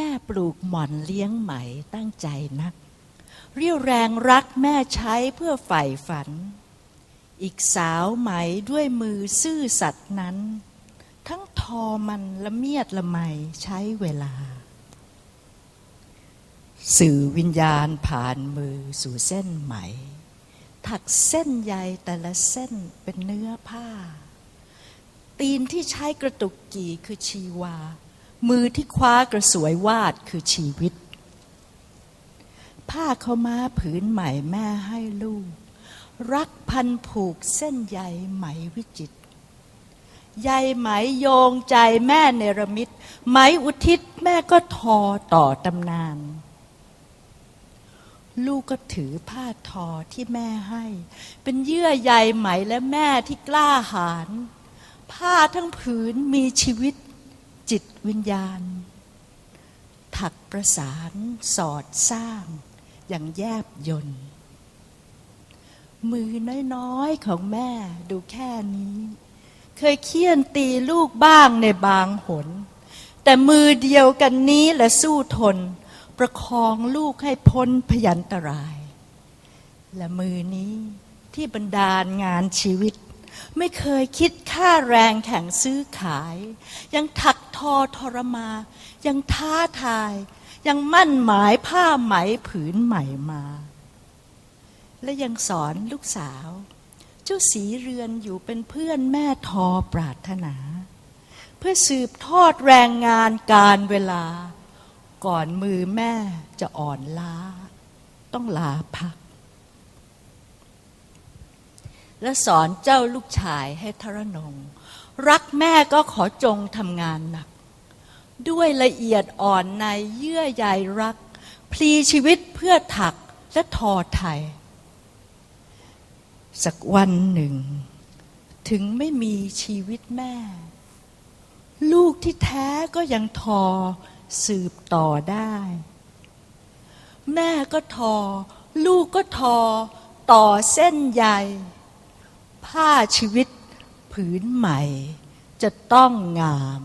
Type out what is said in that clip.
ม่ปลูกหม่อนเลี้ยงไหมตั้งใจนัก เรียวแรงรักแม่ใช้เพื่อใฝ่ฝัน อีกสาวไหมด้วยมือซื่อสัตย์นั้น ทั้งทอมันละเมียดละไมใช้เวลา สื่อวิญญาณผ่านมือสู่เส้นไหม ถักเส้นใยแต่ละเส้นเป็นเนื้อผ้า ตีนที่ใช้กระตุกกี่คือชีวา มือที่คว้ากระสวยวาดคือชีวิต ผ้าเขาม้าผืนใหม่แม่ให้ลูก รักพันผูกเส้นใยไหมวิจิตรใยไหมโยงใจแม่เนรมิต ไหมอุทิศแม่ก็ทอต่อตำนาน ลูกก็ถือผ้าทอที่แม่ให้ เป็นเยื่อใยไหมและแม่ที่กล้าหาญผ้าทั้งผืนมีชีวิต จิตวิญญาณ ถักประสานสอดสร้าง อย่างแยบยนต์มือน้อยๆของแม่ดูแค่นี้ เคยเคี่ยนตีลูกบ้างในบางหน แต่มือเดียวกันนี้และสู้ทน ประคองลูกให้พ้นพยันตราย และมือนี้ที่บรรดาลงานชีวิต ไม่เคยคิดค่าแรงแข่งซื้อขาย ยังถักท อทรมา ยังท้าทาย ยังมั่นหมายผ้าไหมผืนใหม่มา และยังสอนลูกสาว เจ้าสีเรือนอยู่เป็นเพื่อนแม่ทอปรารถนา เพื่อสืบทอดแรงงานการเวลา ก่อนมือแม่จะอ่อนล้า ต้องลาพัก และสอนเจ้าลูกชายให้ทรนง รักแม่ก็ขอจงทำงานหนัก ด้วยละเอียดอ่อนในเยื่อใยรัก พลีชีวิตเพื่อถักและทอไทย สักวันหนึ่ง ถึงไม่มีชีวิตแม่ ลูกที่แท้ก็ยังทอสืบต่อได้ แม่ก็ทอ ลูกก็ทอ ต่อเส้นใยผ้าชีวิต ผืนใหม่จะต้องงาม